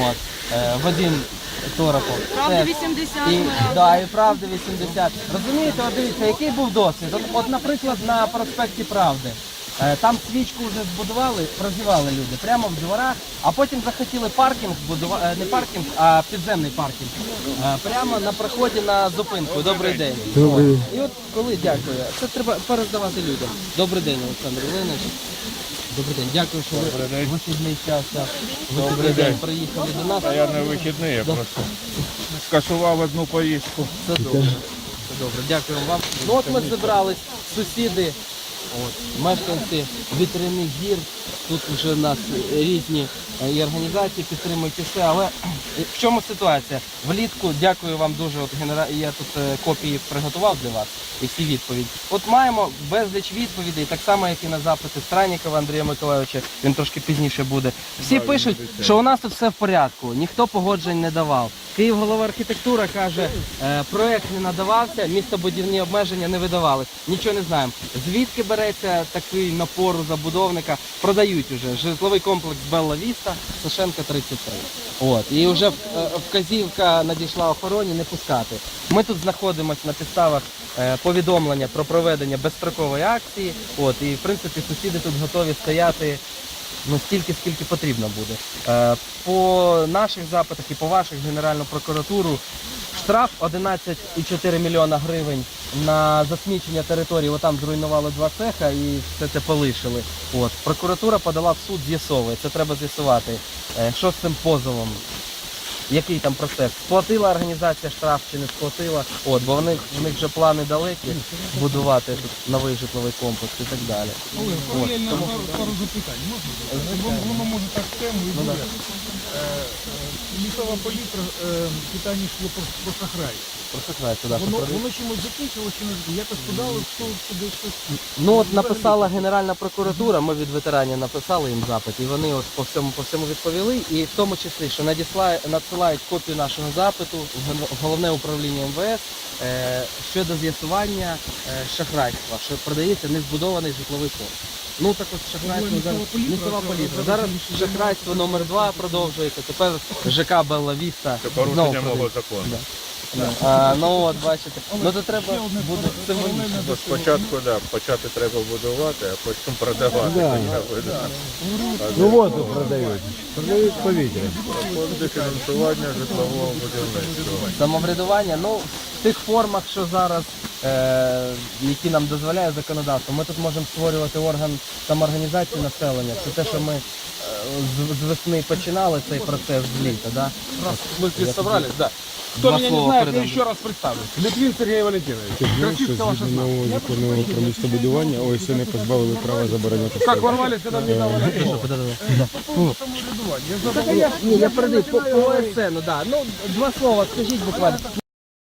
От, е, Вадим Торопов. Правда, Теж. 80 І, ми да, і правда 80. Розумієте, от дивіться, який був досвід? От, от, наприклад, на проспекті Правди. Е, Там свічку вже збудували, прозівали люди прямо в дворах, а потім захотіли паркінг збудувати, не паркінг, а підземний паркінг. Е, Прямо на проході на зупинку. Добрий день. Добрий. І от коли дякую, це треба перездавати людям. Добрий день, Олександр Євгенович. Добрий день, дякую, що ви вихідний час. Добрий Вихідний день приїхали до нас. А я не вихідний, я просто скасував одну поїздку. Все добре. Все добре, дякую вам. Ну от ми зібрались, сусіди, от, мешканці вітряних гір. Тут вже у нас різні е, і організації підтримують і все. Але е, в чому ситуація? Влітку дякую вам дуже. От генера... Я тут е, копії приготував для вас і всі відповіді. От маємо безліч відповідей, так само, як і на запити Странікова Андрія Миколайовича. Він трошки пізніше буде. Всі пишуть, що у нас тут все в порядку, ніхто погоджень не давав. Київ голова архітектура каже, проект не надавався, містобудівні обмеження не видавались. Нічого не знаємо. Звідки береться такий напор у забудовника? Продають уже житловий комплекс Белла Віста, Сашенка 33. От і вже е, вказівка надійшла охороні не пускати. Ми тут знаходимося на підставах е, повідомлення про проведення безстрокової акції. От і в принципі сусіди тут готові стояти ну стільки, скільки потрібно буде. Е, по наших запитах і по ваших Генеральну прокуратуру штраф 11,4 мільйона гривень на засмічення території. Отам зруйнували два цеха і все це полишили. От прокуратура подала в суд, з'ясовує. Це треба з'ясувати. Е, що з цим позовом? Який там процес? Сплатила організація штраф чи не сплатила? От, бо в них, в них вже плани далекі будувати тут новий житловий комплекс і так далі. Олег, паралельно пару, запитань можна? Воно, воно може так тему і буде. Е, е, Лісова палітра, е, питання йшло про, шахрайство. Просихай сюди. Воно, поклади. воно чимось закінчилося чи не? Якось подали в суд, туди щось. Ну от написала Генеральна прокуратура, ми від ветеранів написали їм запит, і вони от по всьому по всьому відповіли, і в тому числі, що надісла, надсилають копію нашого запиту в ген- в головне управління МВС е, щодо з'ясування е, шахрайства, що продається незбудований житловий фонд. Ну так от шахрайство зараз палітра, лісова а палітра. зараз шахрайство номер два продовжується. Тепер ЖК Белла Віста. Це знову порушення мого продається. закону. Да. А, ну от бачите. Ну то треба буде символічно. Бо спочатку да, почати треба будувати, а потім продавати. Да. Ну воду продають. Продають повітря. Фонди фінансування житлового будівництва. Самоврядування, ну в тих формах, що зараз, е, які нам дозволяє законодавство, ми тут можемо створювати орган самоорганізації населення. Це те, що ми е, з, з весни починали цей процес з літа. Да? Раз мы здесь собрались, да. Кто Два меня не слова знает, передам. я еще раз представлюсь. Литвин Сергей Валентинович. Ти знаєш, що Красивцева згідно 16. нового закону про містобудування ОСН позбавили права забороняти Как ворвались, когда мне давали? По поводу самоврядування. Я Ні, я передаю по, по ОСН, да. Ну, два слова, скажіть буквально.